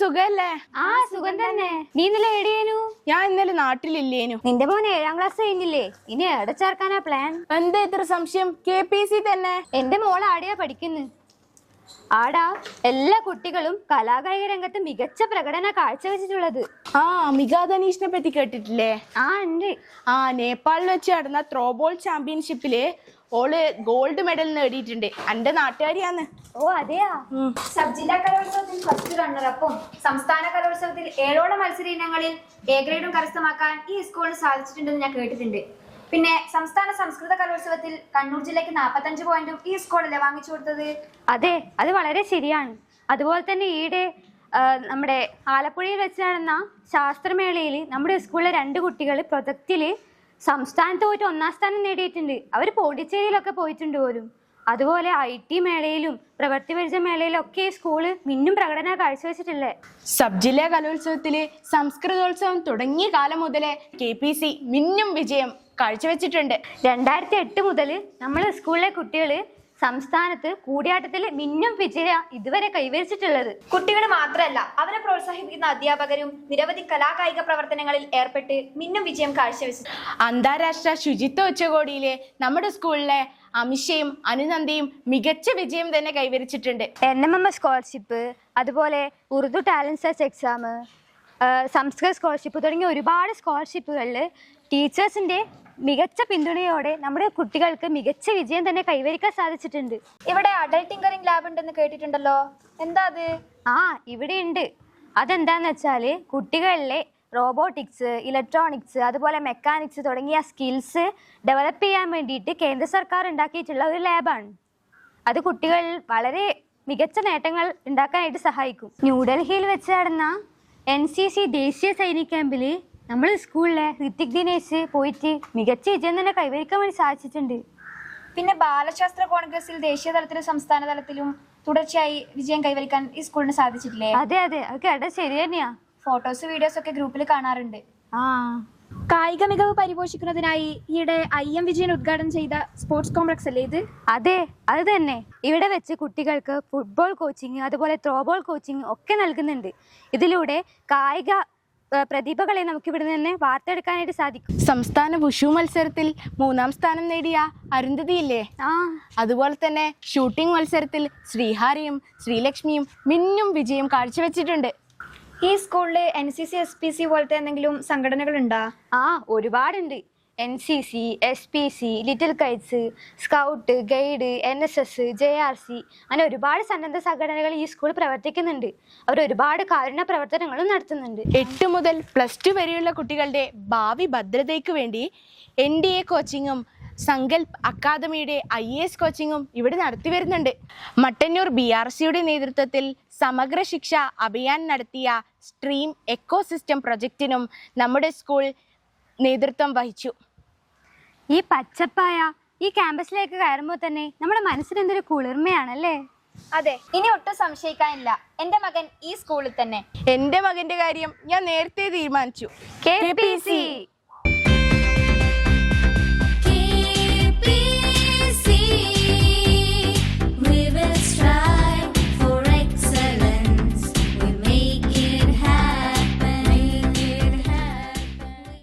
സുഖല്ലേ? ആ സുഖം തന്നെ. നീ ഇന്നലെ എടിയേനു ഞാൻ ഇന്നലെ നാട്ടിലില്ലേനു. നിന്റെ മോൻ ഏഴാം ക്ലാസ് കഴിഞ്ഞില്ലേ? ഇനി എവിടെ ചേർക്കാനാ പ്ലാൻ എന്താ ഇത്ര സംശയം? കെ പി സി തന്നെ. എന്റെ മോൾ ആടെയാ പഠിക്കുന്നു. ആടാ എല്ലാ കുട്ടികളും കലാകായിക രംഗത്ത് മികച്ച പ്രകടന കാഴ്ചവെച്ചിട്ടുള്ളത്. ആ മികാ ധനീഷിനെ പറ്റി കേട്ടിട്ടില്ലേ? ആ ഉണ്ട്. ആ നേപ്പാളിൽ വെച്ച് നടന്ന ത്രോബോൾ ചാമ്പ്യൻഷിപ്പിൽ ഓൾ ഗോൾഡ് മെഡൽ നേടിയിട്ടുണ്ട്. എന്റെ നാട്ടുകാരിയാന്ന് ഓ അതെയാ? സബ് ജില്ലാ കലോത്സവത്തിൽ ഫസ്റ്റ് റണ്ണറപ്പും സംസ്ഥാന കലോത്സവത്തിൽ ഏഴോളം മത്സര ഇനങ്ങളിൽ എ ഗ്രേഡും കരസ്ഥമാക്കാൻ ഈ സ്കൂളിന് സാധിച്ചിട്ടുണ്ടെന്ന് ഞാൻ കേട്ടിട്ടുണ്ട്. പിന്നെ സംസ്ഥാന സംസ്കൃത കലോത്സവത്തിൽ കണ്ണൂർ ജില്ലയ്ക്ക് നാൽപ്പത്തഞ്ച് പോയിന്റും ഈ സ്കൂളല്ലേ വാങ്ങിച്ചു കൊടുത്തത്? അതെ അത് വളരെ ശരിയാണ്. അതുപോലെ തന്നെ ഈയിടെ നമ്മുടെ ആലപ്പുഴയിൽ വെച്ച് നടന്ന ശാസ്ത്രമേളയിൽ നമ്മുടെ സ്കൂളിലെ രണ്ട് കുട്ടികൾ പ്രൊജക്റ്റിൽ സംസ്ഥാനത്ത് പോയിട്ട് ഒന്നാം സ്ഥാനം നേടിയിട്ടുണ്ട്. അവർ പോണ്ടിച്ചേരിയിലൊക്കെ പോയിട്ടുണ്ട് പോലും. അതുപോലെ ഐ ടി മേളയിലും പ്രവൃത്തി പരിചയ മേളയിലും ഒക്കെ സ്കൂൾ മിന്നും പ്രകടന കാഴ്ചവെച്ചിട്ടില്ലേ? സബ് ജില്ലാ കലോത്സവത്തിലെ സംസ്കൃതോത്സവം തുടങ്ങിയ കാലം മുതലേ കെ പി സി മിന്നും വിജയം കാഴ്ചവെച്ചിട്ടുണ്ട്. രണ്ടായിരത്തി എട്ട് മുതൽ നമ്മളെ സ്കൂളിലെ കുട്ടികൾ സംസ്ഥാനത്ത് കൂടിയാട്ടത്തിൽ മിന്നും വിജയ ഇതുവരെ കൈവരിച്ചിട്ടുള്ളത്. കുട്ടികൾ മാത്രമല്ല അവരെ പ്രോത്സാഹിപ്പിക്കുന്ന അധ്യാപകരും നിരവധി കലാകായിക പ്രവർത്തനങ്ങളിൽ ഏർപ്പെട്ട് മിന്നും വിജയം കാഴ്ചവെച്ചു അന്താരാഷ്ട്ര ശുചിത്വ ഉച്ചകോടിയിലെ നമ്മുടെ സ്കൂളിലെ അമിഷയും അനുനന്ദിയും മികച്ച വിജയം തന്നെ കൈവരിച്ചിട്ടുണ്ട്. N M M S scholarship അതുപോലെ ഉറുദു സെർച്ച് എക്സാം സംസ്കൃത സ്കോളർഷിപ്പ് തുടങ്ങിയ ഒരുപാട് സ്കോളർഷിപ്പുകളിൽ ടീച്ചേഴ്സിന്റെ മികച്ച പിന്തുണയോടെ നമ്മുടെ കുട്ടികൾക്ക് മികച്ച വിജയം തന്നെ കൈവരിക്കാൻ സാധിച്ചിട്ടുണ്ട്. ഇവിടെ അഡൽട്ട് ടിങ്കറിംഗ് ലാബ് ഉണ്ടെന്ന് കേട്ടിട്ടുണ്ടല്ലോ. എന്താ അത്? ആ ഇവിടെ ഉണ്ട് അതെന്താന്ന് വെച്ചാൽ കുട്ടികളിലെ റോബോട്ടിക്സ് ഇലക്ട്രോണിക്സ് അതുപോലെ മെക്കാനിക്സ് തുടങ്ങിയ സ്കിൽസ് ഡെവലപ്പ് ചെയ്യാൻ വേണ്ടിയിട്ട് കേന്ദ്ര സർക്കാർ ഉണ്ടാക്കിയിട്ടുള്ള ഒരു ലാബാണ് അത് കുട്ടികൾ വളരെ മികച്ച നേട്ടങ്ങൾ ഉണ്ടാക്കാനായിട്ട് സഹായിക്കും. ന്യൂഡൽഹിയിൽ വെച്ച് നടന്ന എൻ സി സി ദേശീയ സൈനിക ക്യാമ്പിൽ നമ്മൾ സ്കൂളിലെ ഋത്തിക് ദിനേശ് പോയിട്ട് മികച്ച വിജയം തന്നെ കൈവരിക്കാൻ വേണ്ടി സാധിച്ചിട്ടുണ്ട്. പിന്നെ ബാലശാസ്ത്ര കോൺഗ്രസിൽ ദേശീയ തലത്തിലും സംസ്ഥാന തലത്തിലും തുടർച്ചയായി വിജയം കൈവരിക്കാൻ ഈ സ്കൂളിന് സാധിച്ചിട്ടില്ലേ? അതെ അതെ. അതൊക്കെ ശരി തന്നെയാ. ഫോട്ടോസ് വീഡിയോസ് ഒക്കെ ഗ്രൂപ്പിൽ കാണാറുണ്ട്. ആ. കായിക മികവ് പരിപോഷിക്കുന്നതിനായി ഈയിടെ ഐ എം വിജയൻ ഉദ്ഘാടനം ചെയ്ത സ്പോർട്സ് കോംപ്ലക്സ് അല്ലേ ഇത്? അതെ അത് തന്നെ. ഇവിടെ വെച്ച് കുട്ടികൾക്ക് ഫുട്ബോൾ കോച്ചിങ് അതുപോലെ ത്രോബോൾ കോച്ചിങ് ഒക്കെ നൽകുന്നുണ്ട്. ഇതിലൂടെ കായിക പ്രതിഭകളെ നമുക്ക് ഇവിടെ നിന്ന് വാർത്തെടുക്കാനായിട്ട് സാധിക്കും. സംസ്ഥാന വുഷു മത്സരത്തിൽ മൂന്നാം സ്ഥാനം നേടിയ അരുന്ധതി ഇല്ലേ ആ. അതുപോലെ തന്നെ ഷൂട്ടിംഗ് മത്സരത്തിൽ ശ്രീഹാരിയും ശ്രീലക്ഷ്മിയും മിന്നും വിജയം കാഴ്ചവെച്ചിട്ടുണ്ട്. ഈ സ്കൂളിൽ N C C S P C പോലത്തെ എന്തെങ്കിലും സംഘടനകൾ ഉണ്ടോ ആ ഒരുപാടുണ്ട്. N C C S P C little kites scout guide N S S J R C അങ്ങനെ ഒരുപാട് സന്നദ്ധ സംഘടനകൾ ഈ സ്കൂളിൽ പ്രവർത്തിക്കുന്നുണ്ട്. അവർ ഒരുപാട് കാരുണ്യ പ്രവർത്തനങ്ങളും നടത്തുന്നുണ്ട്. എട്ട് മുതൽ പ്ലസ് ടു വരെയുള്ള കുട്ടികളുടെ ഭാവി ഭദ്രതയ്ക്ക് വേണ്ടി എൻ ഡി എ കോച്ചിങ്ങും സങ്കൽപ് അക്കാദമിയുടെ ഐ എ എസ് കോച്ചിങ്ങും ഇവിടെ നടത്തി വരുന്നുണ്ട്. മട്ടന്നൂർ ബി ആർ സിയുടെ നേതൃത്വത്തിൽ സമഗ്ര ശിക്ഷ അഭിയാൻ നടത്തിയ സ്ട്രീം എക്കോ സിസ്റ്റം പ്രൊജക്റ്റിനും നമ്മുടെ സ്കൂൾ നേതൃത്വം വഹിച്ചു. ഈ പച്ചപ്പായ ഈ ക്യാമ്പസിലേക്ക് കയറുമ്പോൾ തന്നെ നമ്മുടെ മനസ്സിന് എന്തൊരു കുളിർമയാണല്ലേ? അതെ ഇനി ഒട്ടും സംശയിക്കാനില്ല. എന്റെ മകൻ ഈ സ്കൂളിൽ തന്നെ. എന്റെ മകന്റെ കാര്യം ഞാൻ നേരത്തെ തീരുമാനിച്ചു. K P C.